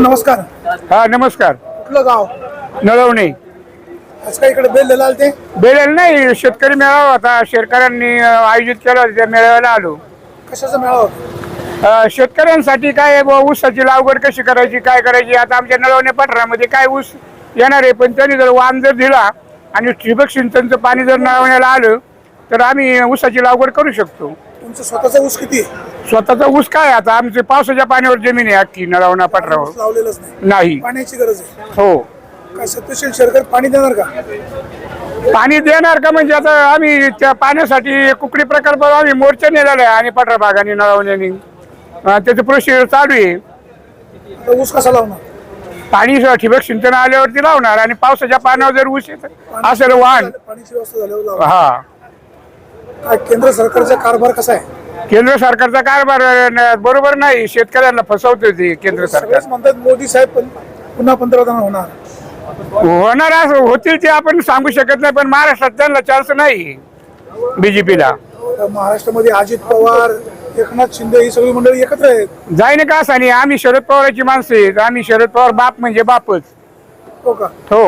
नमस्कार. हा नमस्कार. कुठलं गाव? नळवणे. आज काय इकडे बेल ते? बेलेल नाही शेतकरी मेळावा होता. शेतकऱ्यांनी अ, आयोजित केला होता त्या मेळाव्याला आलो. कशाचा मेळावा? होता? अ, शेतकऱ्यांसाठी काय बुवा, ऊसाची लागवड कशी करायची काय करायची? आता आमच्या नळवणे पठारामध्ये काय ऊस येणार आहे पण त्यांनी जर वाण जर दिला आणि ठिबक सिंचनचं पाणी जर नळवण्याला आलं तर आम्ही ऊसाची लागवड करू शकतो. तुमचं स्वतःचा ऊस किती आहे? स्वतःचा ऊस काय आता आमचे पावसाच्या पाण्यावर जमीन आहे अख्खी नळवणा ऊस पठारावर. लावलेलंच नाही. नाही. पाण्याची गरज आहे. हो. काय सत्यशील शेरकर पाणी देणार का? पाणी देणार का? म्हणजे आता आम्ही त्या पाण्यासाठी कुकडी प्रकल्प आम्ही मोर्चा नेलेला आहे आणि पठरा भागाने नळवण्याने त्याचं प्रोसिजर चालू आहे. आता ऊस कसा लावणार? पाणी ठिबक सिंचन आल्यावरती लावणार आणि पावसाच्या पाण्यावर जर ऊस येत असेल वाहन. पाण्याची व्यवस्था झाल्यावर लावणार. हा. काय केंद्र सरकारचा कारभार कसा आहे? केंद्र सरकारचा कारभार बरोबर नाही. शेतकऱ्यांना फसवतो ते केंद्र सरकार. सगळेच म्हणतात मोदी साहेब पण पुन्हा पंतप्रधान होणार. होणार असं होतील ते आपण सांगू शकत नाही पण महाराष्ट्रात त्यांना चान्स नाही बीजेपीला आता महाराष्ट्रामध्ये अजित पवार एकनाथ शिंदे ही सगळी मंडळी एकत्र आहेत. जाईन का असं? नाही आम्ही शरद पवाराची माणसं आहेत. आम्ही शरद पवार बाप म्हणजे बापच. हो का? हो.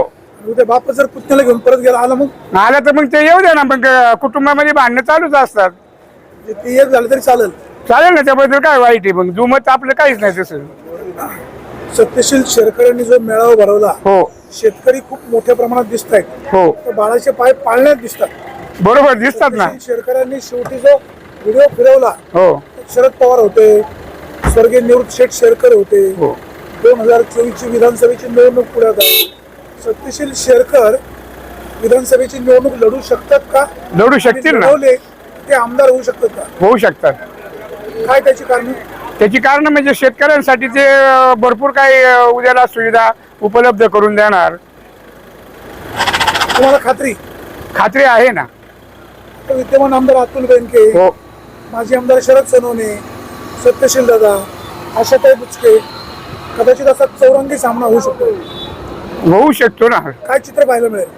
उद्या बाप जर पुतण्याला घेऊन परत गेला आला मग? आलं तर मग ते येऊ दे ना. मग अं, कुटुंबामध्ये भांडणं चालूच असतात. ते एक झालं तरी चालेल. चालेल ना त्याबद्दल काय वाईट आहे मग? जुमत आपलं काहीच नाही तसं. सत्यशील शेरकरांनी जो मेळावा भरवला हो. शेतकरी खूप मोठ्या प्रमाणात दिसत आहेत हो. तर बाळाचे पाय पाळण्यात दिसतात. बरोबर दिसतात ना. शेरकरांनी शेवटी जो व्हिडिओ फिरवला हो. शरद पवार होते स्वर्गीय निवृत्त शेठ शेरकर होते. हो. दोन हजार चोवीसची विधानसभेची निवडणूक पुढ्यात आहे सत्यशील शेरकर विधानसभेची निवडणूक लढू शकतात का? लढू शकतील ना. लढवले ते आमदार होऊ शकतात का? होऊ शकतात. काय त्याची कारण? त्याची कारण म्हणजे शेतकऱ्यांसाठी ते भरपूर काही उद्याला सुविधा उपलब्ध करून देणार. तुम्हाला खात्री? खात्री आहे ना. आता विद्यमान आमदार अतुल बेनके हो. माजी आमदार शरद सोनवणे सत्यशील दादा आशाताई बुचके कदाचित असा चौरंगी सामना होऊ शकतो. होऊ शकतो ना. काय चित्र पाहायला मिळेल?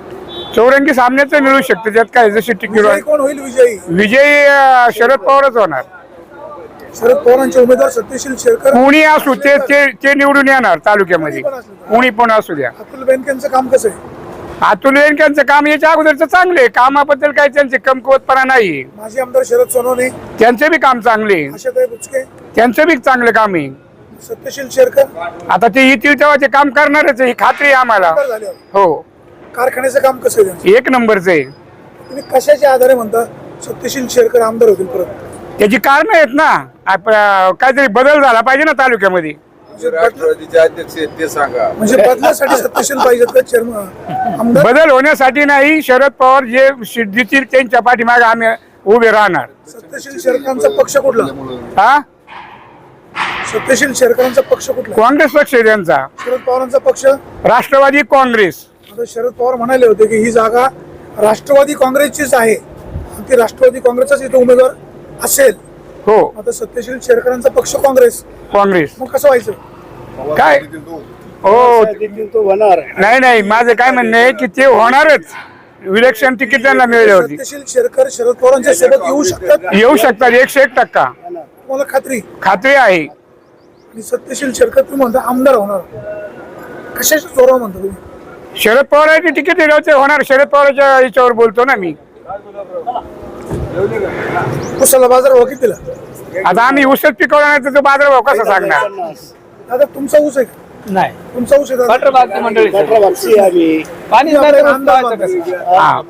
चौरंगी सामन्याचं मिळू शकतं त्यात काय जशी तिकीट विजयी कोण होईल विजयी? विजयी अं, शरद पवारच होणार. शरद पवारांचे उमेदवार सत्यशील शेरकर कोणी असू ते ते ते निवडून येणार तालुक्यामध्ये. कोणी पण असू द्या. अतुल बेनकेंचं काम कसं आहे? अतुल यांचं काम याच्या अगोदरचं चांगले आहे. कामाबद्दल काही त्यांचे कमकुवतपणा नाही. माजी आमदार शरद सोनवणे. त्यांचं बी काम चांगले आहे. आशाताई बुचके. त्यांचं बी चांगलं काम आहे. सत्यशील शेरकर. आता ते येतील तेव्हा ते काम करणारच आहे. ही खात्री आहे आम्हाला. हो. कारखान्याचं काम कसं आहे त्यांचं? एक नंबरचं आहे. तुम्ही कशाच्या आधारे म्हणता सत्यशील शेरकर आमदार होतील परत? त्याची कारण आहेत ना. आप- काहीतरी बदल झाला पाहिजे ना तालुक्यामध्ये. म्हणजे बदल- राष्ट्रवादीचे अध्यक्ष आहेत ते सांगा. म्हणजे बदलासाठी सत्यशील पाहिजेत का चेअरमन? आमदार बदल होण्यासाठी नाही शरद पवार जे शि- देतील त्यांच्या पाठीमागे आम्ही उभे राहणार. सत्यशील शेरकरांचा पक्ष कुठला? हा? सत्यशील शेरकरांचा पक्ष कुठला? काँग्रेस पक्ष आहे त्यांचा. शरद पवारांचा पक्ष? राष्ट्रवादी काँग्रेस. आता शरद पवार म्हणाले होते की ही जागा राष्ट्रवादी काँग्रेसचीच आहे. ती राष्ट्रवादी काँग्रेसचाच इथे उमेदवार असेल. हो. आता सत्यशील शेरकरांचा पक्ष काँग्रेस. काँग्रेस. मग कसं व्हायचं? काय? हो. तो होणार नाही नाही. माझं काय म्हणणं आहे की ते होणारच. इलेक्शन तिकीट त्यांना मिळले होती. सत्यशील शेरकर शरद पवारांच्या सोबत येऊ शकतात? येऊ शकतात. एकशे एक टक्का. तुम्हाला खात्री? खात्री आहे. आणि सत्यशील शेरकर तुम्ही म्हणता आमदार होणार. कशाच्या जोरावर म्हणता तुम्ही? शरद पवारांची तिकीट दिलं होते होणार. शरद पवारांच्या याच्यावर बोलतो ना मी. उसाला बाजार भाव किती दिला आता आम्ही ऊसच पिकवला नाही तर तो बाजारभाव कसा सांगणार? दादा तुमचा ऊस आहे का? नाही. तुमचा ऊस आहे दादा? गटरबागची मंडळी. पाणी कसं? हा.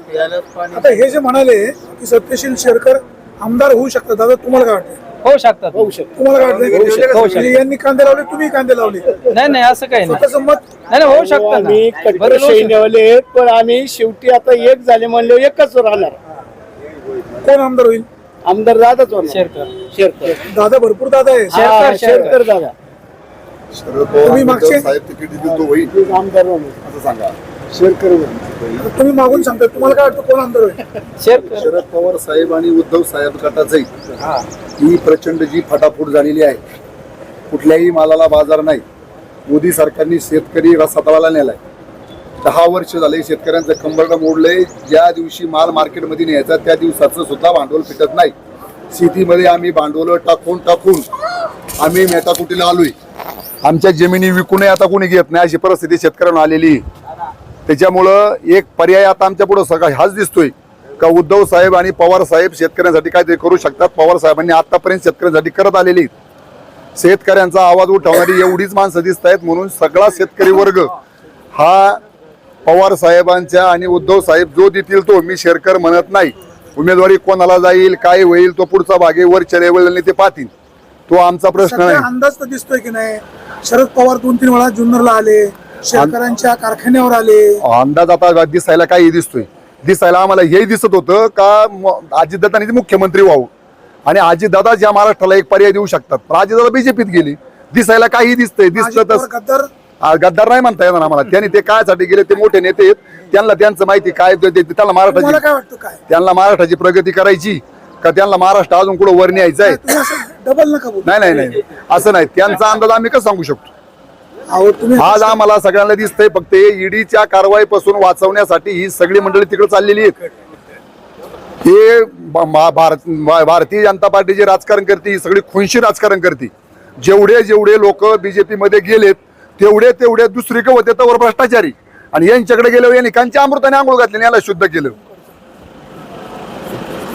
आता हे जे म्हणाले की सत्यशील शेरकर आमदार होऊ शकतात. दादा तुम्हाला काय वाटतं? होऊ शकतात. होऊ शकतात तुम्हाला काय होऊ शकतं. वाटतं होऊ यांनी कांदे लावले तुम्ही कांदे लावले? नाही नाही असं काही नाही. स्वतःचं मत नाही नाही, होऊ शकतं आम्ही ना. कट्टर बरं, होऊ शकतं. सैन्यवाले पण आम्ही शेवटी आता एक झाले म्हणले एकच राहणार. कोण आमदार होईल? आमदार दादाच होणार. शेरकर. शेरकर. दादा भरपूर दादा आहे शेरकर, हा, शेरकर. शेरकर. दादा. शरद तुम्ही मागचे- साहेब तिकीट देतील तो होईल. आमदार होणार. असं सांगा. शेरकर तुम्ही मागून सांगता तुम्हाला काय वाटतं कोण आमदार होईल? शेरकर. शरद पवार साहेब आणि उद्धव साहेब गटाचे. ही. प्रचंड जी फटाफूट झालेली आहे. कुठल्याही मालाला बाजार नाही. मोदी सरकारने शेतकरी रसातवाला नेलाय. दहा वर्ष झाले शेतकऱ्यांचं कंबरडं मोडलंय. ज्या दिवशी माल मार्केटमध्ये न्यायचा त्या दिवसाचं सुद्धा भांडवल फिटत नाही. शेतीमध्ये आम्ही भांडवल टाकून टाकून आम्ही मेटाकुटीला आलोय. आमच्या जमिनी विकूनही आता कोणी घेत नाही. अशी परिस्थिती शेतकऱ्यांना आलेली आहे. त्याच्यामुळं एक पर्याय आता आमच्या पुढे सगळा हाच दिसतोय. का उद्धव साहेब आणि पवार साहेब शेतकऱ्यांसाठी काहीतरी करू शकतात. पवार साहेबांनी आतापर्यंत शेतकऱ्यांसाठी करत आलेली. शेतकऱ्यांचा आवाज उठवणारी एवढीच माणसं दिसत आहेत म्हणून सगळा शेतकरी वर्ग हा पवार साहेबांच्या आणि उद्धव साहेब जो देतील तो मी शेरकर म्हणत नाही. उमेदवारी कोणाला जाईल काय होईल तो पुढचा भाग वरच्या लेवलने ते पाहतील. तो आमचा प्रश्न नाही. अंदाज तर दिसतोय की नाही? शरद पवार दोन तीन वेळा जुन्नरला आले. शेतकऱ्यांच्या कारखान्यावर आले. अंदाज आता दिसायला काही दिसतोय. दिसायला आम्हाला हेही दिसत होतं का अजितदादांनी मुख्यमंत्री व्हावं. आणि अजितदादा ज्या महाराष्ट्राला एक पर्याय देऊ शकतात. पण अजितदादा बीजेपीत गेली. दिसायला काही दिसतंय. दिसलं तर गद्दार नाही म्हणता येणार आम्हाला. त्यांनी ते कायसाठी गेले ते मोठे नेते आहेत. त्यांना त्यांचं माहिती काय त्यांना महाराष्ट्राची काय काय? त्यांना महाराष्ट्राची प्रगती करायची. का त्यांना महाराष्ट्र अजून कुठं वर न्यायचं आहे? डबल नाही नाही नाही. असं नाही. त्यांचा अंदाज आम्ही कसं सांगू शकतो? आज आम्हाला सगळ्यांना दिसतंय फक्त ईडीच्या कारवाईपासून वाचवण्यासाठी ही सगळी मंडळी तिकडे चाललेली आहेत. हे भारत भारतीय जनता पार्टीचे राजकारण करते ही सगळी खुनशी राजकारण करते. जेवढे जेवढे लोक बीजेपी मध्ये गेलेत तेवढे तेवढे दुसरीकडे होते तर भ्रष्टाचारी. आणि यांच्याकडे गेल्यावर यांनी कांच्या अमृताने आंघोळ घातली याला शुद्ध केलं.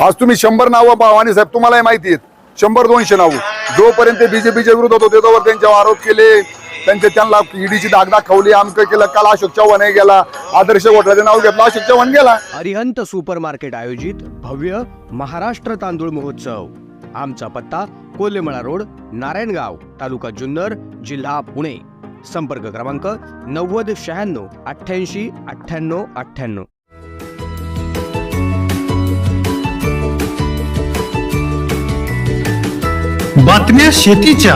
आज तुम्ही शंभर नावं भावानी साहेब तुम्हालाही माहिती आहेत. शंभर दोनशे नावं. जोपर्यंत बीजेपीच्या विरोधात होते तोवर त्यांच्यावर आरोप केले. त्यांचे त्यांना ईडीची दाग दाखवली आमकं केलं काल अशोक चव्हाण गेला आदर्श घोटाळ्याचं नाव घेतलं अशोक चव्हाण गेला. अरिहंत सुपरमार्केट आयोजित भव्य महाराष्ट्र तांदूळ महोत्सव. आमचा पत्ता कोल्हेमळा रोड नारायणगाव तालुका जुन्नर जिल्हा पुणे. संपर्क क्रमांक नव्वद शहाण्णव अठ्ठ्याऐंशी अठ्ठ्याण्णव अठ्ठ्याण्णव. बातम्या शेतीच्या.